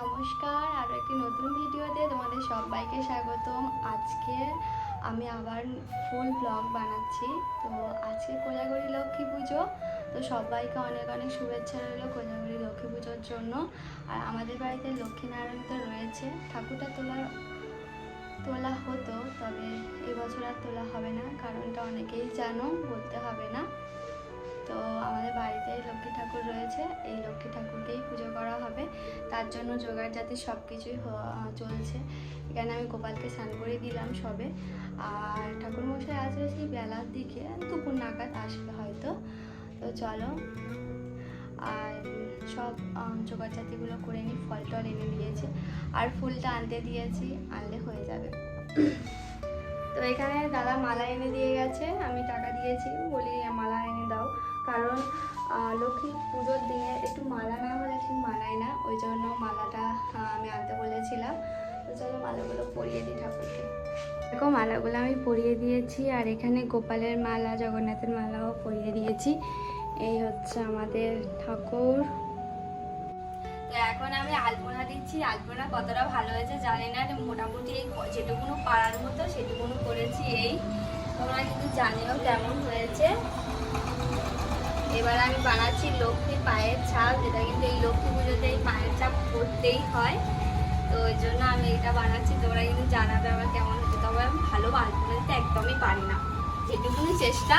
নমস্কার আরও একটি নতুন ভিডিওতে তোমাদের সবাইকে স্বাগতম। আজকে আমি আবার ফুল ব্লগ বানাচ্ছি। তো আজকে কোজাগরি লক্ষ্মী পুজো। তো সবাইকে অনেক অনেক শুভেচ্ছা রইল কোজাগরি লক্ষ্মী পুজোর জন্য। আর আমাদের বাড়িতে লক্ষ্মীনারায়ণ তো রয়েছে। ঠাকুরটা তোলার তোলা হতো, তবে এবছর আর তোলা হবে না। কারণটা অনেকেই জানো, বলতে হবে রয়েছে এই লক্ষ্মী ঠাকুরকেই পুজো করা হবে। তার জন্য জোগাড় জাতি সব কিছুই চলছে। এখানে আমি গোপালকে স্নান করে দিলাম সবে। আর ঠাকুর মশাই আসবে সেই বেলার দিকে, দুপুর নাগাদ আসবে হয়তো। তো চলো। আর সব জোগাড় জাতিগুলো করে নিই ফল টল এনে দিয়েছে। আর ফুলটা আনতে দিয়েছি, আনলে হয়ে যাবে। তো এখানে দাদা মালা এনে দিয়ে গেছে, আমি টাকা দিয়েছি। বলি মালা এনে দাও। কারণ লক্ষ্মী পুজোর দিনে একটু মালা না হলে ঠিক মানায় না। ওই জন্য মালাটা আমি আনতে বলেছিলাম। ওই জন্য মালাগুলো পরিয়ে দিই ঠাকুরকে। দেখো, মালাগুলো আমি পরিয়ে দিয়েছি আর এখানে গোপালের মালা, জগন্নাথের মালাও পরিয়ে দিয়েছি। এই হচ্ছে আমাদের ঠাকুর। এখন আমি আলপনা দিচ্ছি। আলপনা কতটা ভালো হয়েছে জানি না মোটামুটি যেটুকুনো পাড়ার মতো সেটুকুনো করেছি এই। তোমরা কিন্তু জানিও কেমন হয়েছে। এবার আমি বানাচ্ছি লক্ষ্মী পায়ের ছাপ, যেটা কিন্তু এই লক্ষ্মী পুজোতে এই পায়ের ছাপ করতেই হয়। তো ওই জন্য আমি এটা বানাচ্ছি। তোমরা কিন্তু জানাবে আমার কেমন হচ্ছে তবে আমি ভালো দিতে একদমই পারি না। যেটুকুনি চেষ্টা,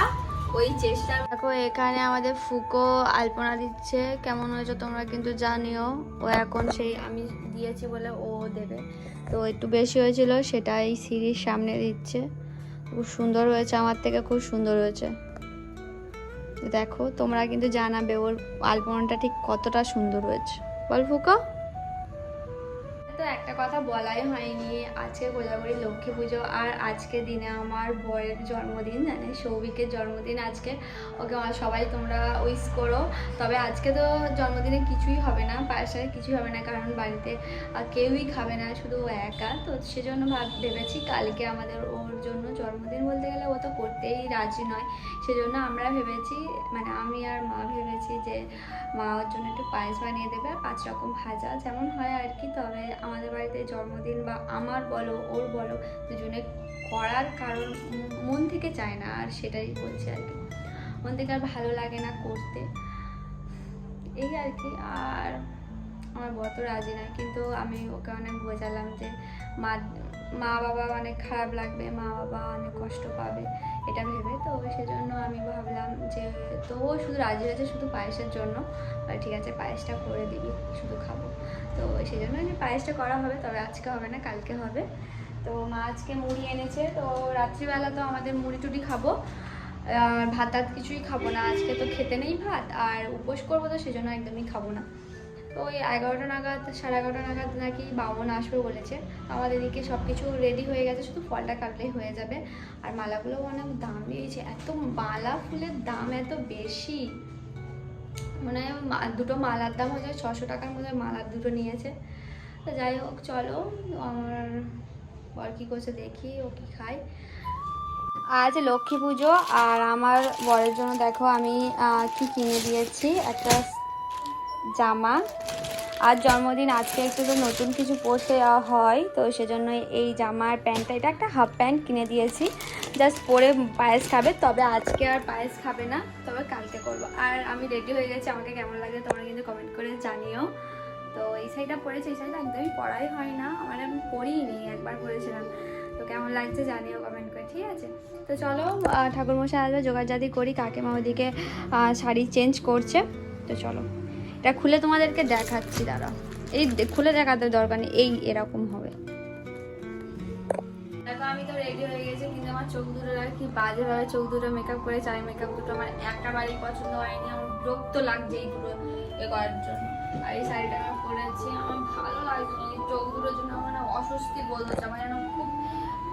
ওই চেষ্টা। দেখো, এখানে আমাদের ফুকো আলপনা দিচ্ছে। কেমন হয়েছে তোমরা কিন্তু জানিও। ও এখন সেই আমি দিয়েছি বলে ও দেবে। তো একটু বেশি হয়েছিল, সেটা এই সিঁড়ির সামনে দিচ্ছে। খুব সুন্দর হয়েছে, আমার থেকে খুব সুন্দর হয়েছে। তো দেখো, তোমরা কিন্তু জানাবে ওর আলপনাটা ঠিক কতটা সুন্দর হয়েছে। বল ফুকো। তো একটা কথা বলাই হয়নি, আজকে কোজাগরি লক্ষ্মী পুজো আর আজকে দিনে আমার বরের জন্মদিন মানে সৌভিকের জন্মদিন আজকে। ওকে সবাই তোমরা উইস করো। তবে আজকে তো জন্মদিনে কিছুই হবে না, পায়েসে কিছুই হবে না, কারণ বাড়িতে কেউই খাবে না, শুধু ও একা। তো সেজন্য ভাব, ভেবেছি কালকে আমাদের ওর জন্য, জন্মদিন বলতে গেলে ও তো করতেই রাজি নয়। সেজন্য আমরা ভেবেছি মানে আমি আর মা ভেবেছি যে মা ওর জন্য একটু পায়েস বানিয়ে দেবে, পাঁচ রকম ভাজা যেমন হয় আর কি। তবে আমাদের বাড়িতে জন্মদিন বা আমার বলো, ওর বলো, দুজনে করার কারণ মন থেকে চায় না, আর সেটাই বলছি আর কি। মন থেকে আর ভালো লাগে না করতে। এই আর কি, আর আমার বর তো রাজি নয় কিন্তু আমি ওকে অনেক বোঝালাম যে মা মা বাবা অনেক খারাপ লাগবে, মা বাবা অনেক কষ্ট পাবে, এটা ভেবে। তো সেজন্য আমি ভাবলাম যে, তো শুধু রাজি হয়েছে শুধু পায়েসের জন্য ঠিক আছে, পায়েসটা করে দিবি, শুধু খাব। তো সেই জন্য যে পায়েসটা করা হবে, তবে আজকে হবে না, কালকে হবে। তো মা আজকে মুড়ি এনেছে, তো রাত্রিবেলা তো আমাদের মুড়ি টুড়ি খাব ভাত টাত কিছুই খাব না। আজকে তো খেতে নেই ভাত, আর উপোস করব তো সেজন্য একদমই খাব না। তো ওই এগারোটা নাগাদ, সাড়ে এগারোটা নাগাদ নাকি বামন আসবে বলেছে। আমাদের এদিকে সব কিছু রেডি হয়ে গেছে, শুধু ফলটা কাটলেই হয়ে যাবে। আর মালাগুলো অনেক দাম দিয়েছে, এত মালা ফুলের দাম এত বেশি। মানে দুটো মালার দাম হচ্ছে ছশো টাকার মধ্যে মালার দুটো নিয়েছে। তো যাই হোক, চলো, আমার বর কী করছে দেখি, ও কি খায়। আজ লক্ষ্মী পুজো, আর আমার বরের জন্য দেখো আমি কি কিনে দিয়েছি, একটা জামা। আর জন্মদিন আজকে একটু তো নতুন কিছু পরতে হয়, তো সেজন্য এই জামার প্যান্টটা, এটা একটা হাফ প্যান্ট কিনে দিয়েছি। জাস্ট পরে পায়েস খাবে, তবে আজকে আর পায়েস খাবে না, তবে কালকে করব। আর আমি রেডি হয়ে গেছি, আমাকে কেমন লাগে তোমরা কিন্তু কমেন্ট করে জানিও। তো এই শাড়িটা পরেছি, এই শাড়িটা একদমই পরাই হয় না মানে আমি পরিনি, একবার পরেছিলাম। তো কেমন লাগছে জানিও কমেন্ট করে, ঠিক আছে? তো চলো ঠাকুরমশাই আসবে জোগাড়জাতি করি, কাকিমা ওদিকে শাড়ি চেঞ্জ করছে। তো চলো। এটা খুলে তোমাদেরকে দেখাচ্ছি দাঁড়া এই খুলে দেখাতে দরকার নেই, এই এরকম হবে। দেখো, আমি তো রেডি হয়ে গেছি, কিন্তু আমার চোখ দুটো আর কি বাজেভাবে চোখ দুটো মেকআপ করে চাই মেকআপ দুটো আমার একেবারেই পছন্দ হয়নি। আমার বিরক্ত লাগছে এইগুলো এ করার জন্য। আর এই শাড়িটা আমি পরেছি, আমার ভালো লাগছে এই চোখ দুটোর জন্য আমার অস্বস্তি বোধ হচ্ছে, আমার যেন খুব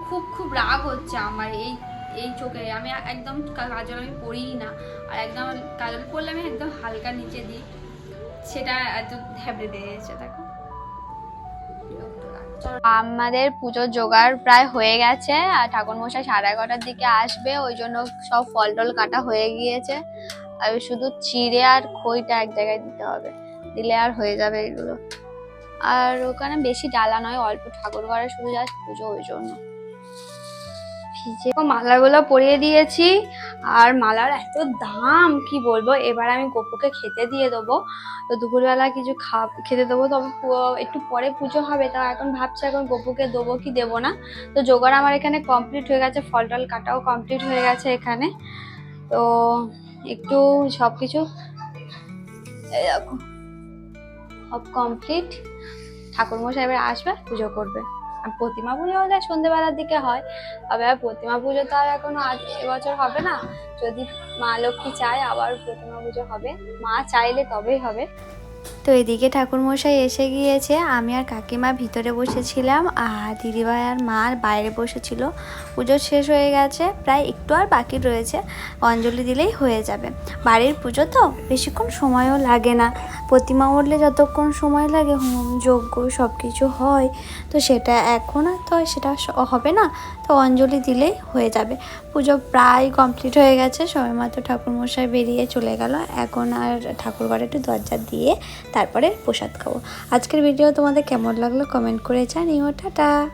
খুব খুব রাগ হচ্ছে আমার এই এই চোখে। আমি একদম কাজল আমি পরিই না, আর একদম কাজল পরলে আমি একদম হালকা নিচে দিই। আমাদের পুজোর জোগাড় প্রায় হয়ে গেছে, আর ঠাকুর মশাই সাড়ে এগারোটার দিকে আসবে, ওই জন্য সব ফল টল কাটা হয়ে গিয়েছে। আর শুধু চিড়ে আর খইটা এক জায়গায় দিতে হবে, দিলে আর হয়ে যাবে এগুলো। আর ওখানে বেশি ডালা নয়, অল্প ঠাকুর ঘরে শুধু জাস্ট পুজো ওই জন্য। ভিজে মালাগুলো পরিয়ে দিয়েছি আর মালার এত দাম, কি বলব? এবার আমি গপুকে খেতে দিয়ে দেবো। তো দুপুরবেলা কিছু খা খেতে দেবো। তবে একটু পরে পুজো হবে তা এখন ভাবছি এখন গপুকে দেবো কি দেবো না। তো জোগাড় আমার এখানে কমপ্লিট হয়ে গেছে ফল টল কাটাও কমপ্লিট হয়ে গেছে এখানে। তো একটু সব কিছু সব কমপ্লিট ঠাকুরমশাই এবার আসবে, পুজো করবে। প্রতিমা পুজো হলে সন্ধ্যেবেলার দিকে হয়। তবে প্রতিমা পুজো তো আর এখনও আজ এবছর হবে না। যদি মা লক্ষ্মী চায় আবার প্রতিমা পুজো হবে। মা চাইলে তবেই হবে। তো এদিকে ঠাকুরমশাই এসে গিয়েছে। আমি আর কাকিমা ভিতরে বসেছিলাম আর দিদিভাই আর মা বাইরে বসেছিল। পুজো শেষ হয়ে গেছে, প্রায় একটু আর বাকি রয়েছে। অঞ্জলি দিলেই হয়ে যাবে। বাড়ির পুজো তো বেশিক্ষণ সময়ও লাগে না। প্রতিমা উঠলে যতক্ষণ সময় লাগে, হোম, যজ্ঞ সব কিছু হয়। তো সেটা এখন আর তো সেটা হবে না। তো অঞ্জলি দিলেই হয়ে যাবে। পুজো প্রায় কমপ্লিট হয়ে গেছে। সবাই মাত্র ঠাকুরমশাই বেরিয়ে চলে গেল। এখন আর ঠাকুর ঘরে একটু দরজা দিয়ে তারপরে প্রসাদ খাব। আজকের ভিডিও তোমাদের কেমন লাগল কমেন্ট করে জানিও। টাটা!